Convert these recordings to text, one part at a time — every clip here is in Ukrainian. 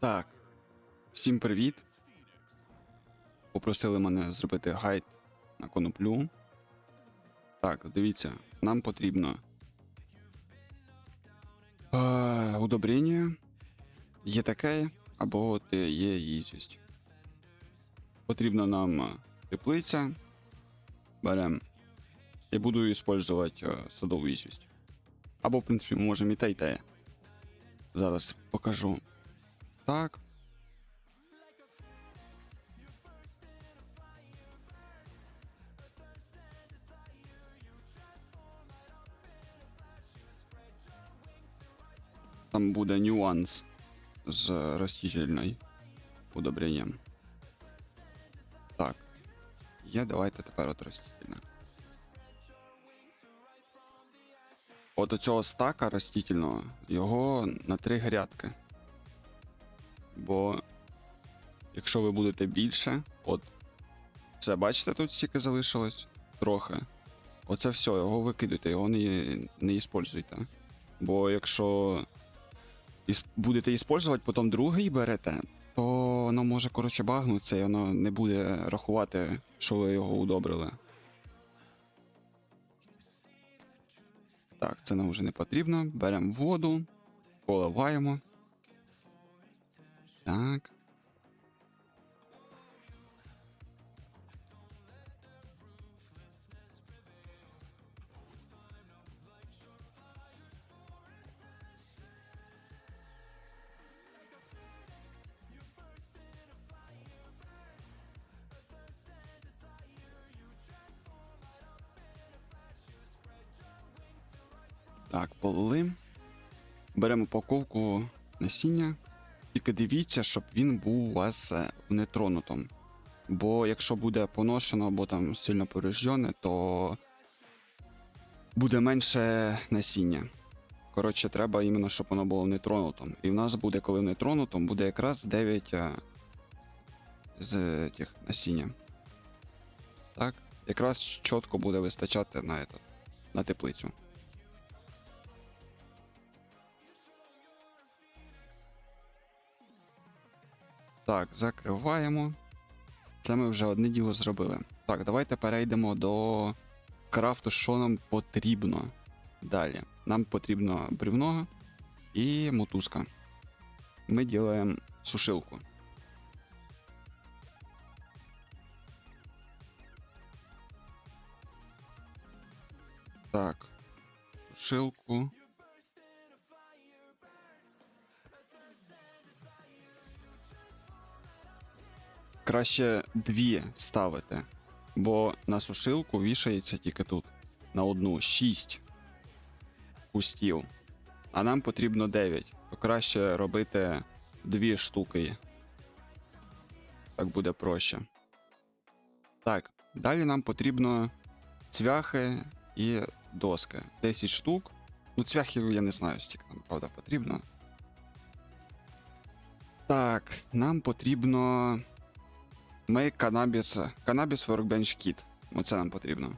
Так. Всім привіт. Попросили мене зробити гайд на коноплю. Так, дивіться, нам потрібно е, удобрення. Є таке, або є ізвість. Потрібна нам теплиця. Берем. І буду використовувати е, садову ізвість. Або, в принципі, ми можемо і те, і те. Зараз покажу. Так. Там буде нюанс з растительною удобренням. Так. Є, давайте тепер от растительне. От оцього стака растительного, його на три грядки. Бо якщо ви будете більше, от це бачите, тут стільки залишилось трохи. Оце все, його викидуйте, його не, не іспользуйте. Бо якщо іс- будете іспользувати, потім другий берете, то воно може коротше багнутися і воно не буде рахувати, що ви його удобрили. Так, це нам вже не потрібно. Беремо воду, поливаємо. Так. Так, полили. Беремо упаковку насіння. Тільки дивіться, щоб він був у вас е, нетронутим. Бо якщо буде поношено або там сильно повреждене, то буде менше насіння. Коротше, треба іменно, щоб воно було нетронутим. І в нас буде, коли нетронутим, буде якраз 9 е, з тих насіння. Так, якраз чітко буде вистачати на, этот, на теплицю. Так, закриваємо. Це ми вже одне діло зробили. Так, давайте перейдемо до крафту, що нам потрібно далі. Нам потрібно бревно і мотузка. Ми ділаємо сушилку. Так, сушилку. Краще дві ставити, бо на сушилку вішається тільки тут на одну 6 кустів, а нам потрібно 9. То краще робити дві штуки. Так буде проще. Так, далі нам потрібно цвяхи і доски. 10 штук. Ну, цвяхів я не знаю, стільки нам, правда, потрібно. Так, нам потрібно Make Cannabis, Cannabis Workbench Kit. Оце нам потрібно.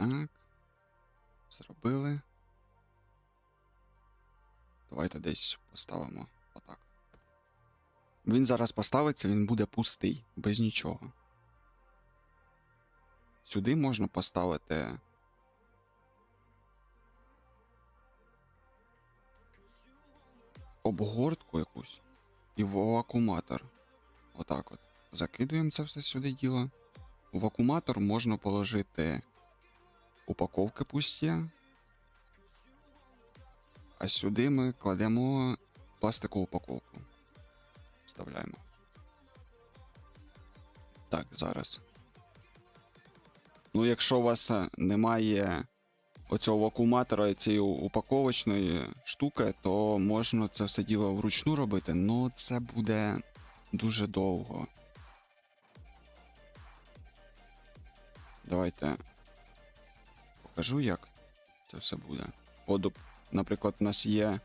Так. Зробили. Давайте десь поставимо отак. Він зараз поставиться, він буде пустий, без нічого. Сюди можна поставити. Обгортку якусь і вакууматор. Отак от. Закидуємо це все сюди діло. У вакууматор можна положити упаковки пусті. А сюди ми кладемо пластикову упаковку вставляємо. Так, зараз. Ну, якщо у вас е, немає оцього вакууматора цієї упаковочної штуки, то можна це все діло вручну робити, але це буде дуже довго. Давайте покажу, як це все буде. От, наприклад, у нас є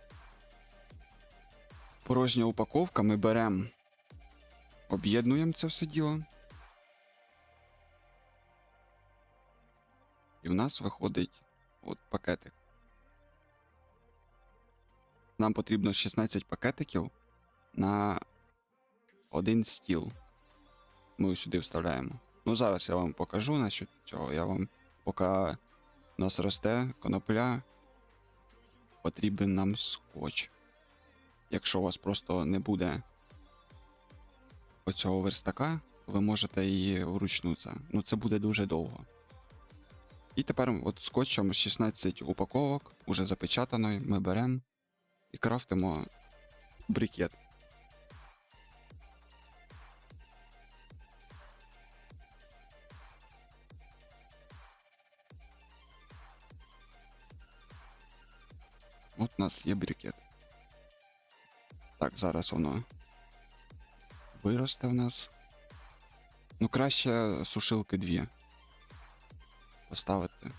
порожня упаковка, ми беремо, об'єднуємо це все діло. І в нас виходить от пакетик. Нам потрібно 16 пакетиків на один стіл. Ми сюди вставляємо. Ну, зараз я вам покажу насчет цього. Я вам, поки нас росте конопля, потрібен нам скотч. Якщо у вас просто не буде оцього верстака, ви можете її вручну це. Ну, це буде дуже довго. І тепер от скотчем 16 упаковок, уже запечатаної, ми беремо і крафтимо брикет. От у нас є брикет. Так, зараз воно виросте в нас. Ну, краще сушилки дві. Поставити.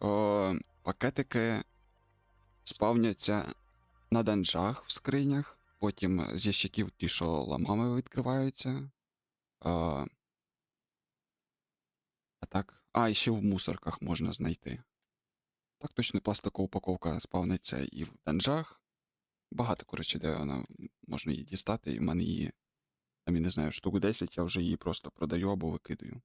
О, пакетики спавняться на данжах в скринях, потім з ящиків ті, що ламами відкриваються. О, а так. А, і ще в мусорках можна знайти. Так точно пластикова упаковка спавниться і в данжах. Багато, коротше, де вона можна її дістати, і в мене її, там, я не знаю, штук 10, я вже її просто продаю або викидаю.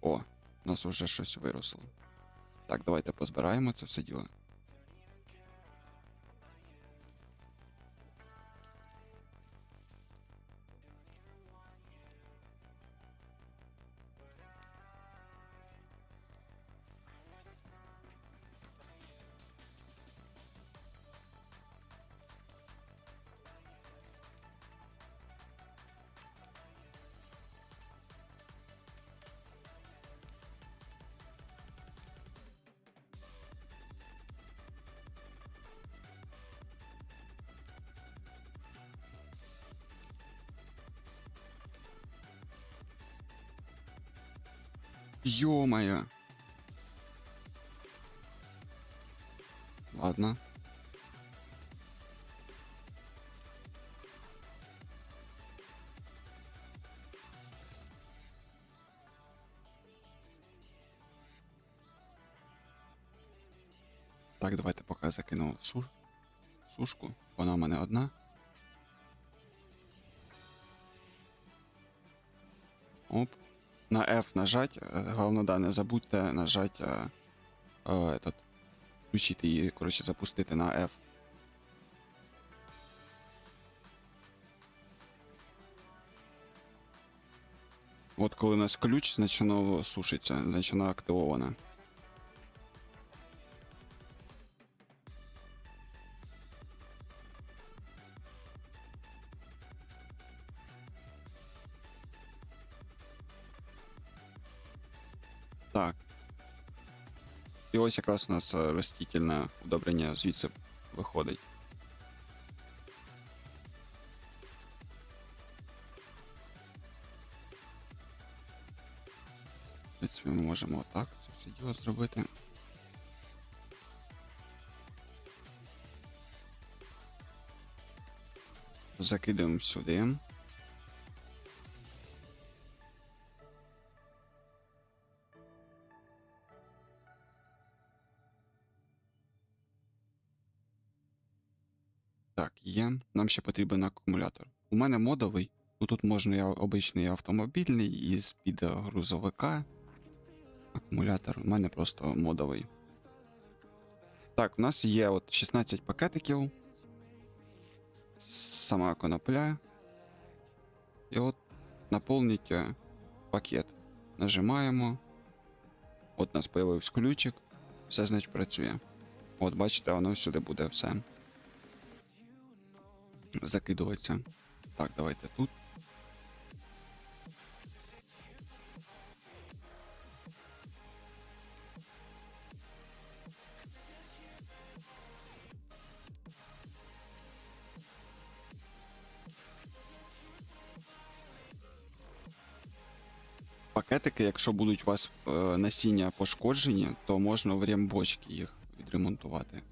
О, у нас вже щось виросло. Так, давайте позбираємо це все діло. Ё-моё. Ладно. Так, давайте поки я закину суш... сушку. Вона в мене одна. Оп. На F нажать. е, Головне, да, не забудьте нажать е, е, этот, включити її, коротше, запустити на F. От коли у нас ключ, значно сушиться, значить воно ось якраз у нас е, ростительне удобрення звідси виходить. В принципі, ми можемо отак це все діло зробити. Закидаємо сюди. Так, є. Нам ще потрібен акумулятор. У мене модовий. Ну тут можна і обичний автомобільний, і з-під грузовика. Акумулятор. У мене просто модовий. Так, у нас є от 16 пакетиків. Сама конопля. І от наповніть е, пакет. Нажимаємо. От у нас появився ключик. Все, значить, працює. От, бачите, воно сюди буде все закидуватися. Так, давайте тут. пакетики, якщо будуть у вас е, насіння пошкоджені, то можна в рембочки їх відремонтувати.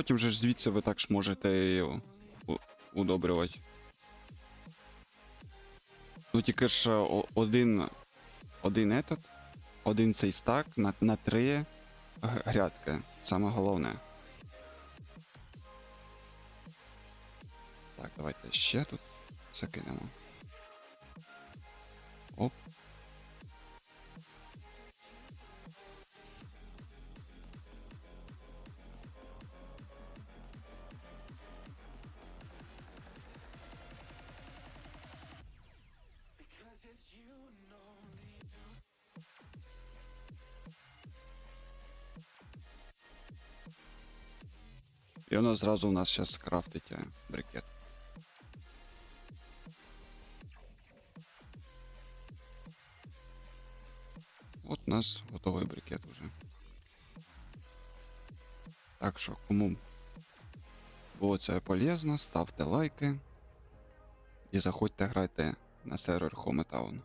Потім же ж звідси ви також можете удобрювати. Ну тільки ж е, один, один этот, один цей стак на, на три грядки. Саме головне. Так, давайте ще тут закинемо. Оп. І воно зразу у нас зараз крафтить брикет. От у нас готовий брикет уже. Так що, кому було це полезно, ставте лайки і заходьте грайте на сервер Hometown.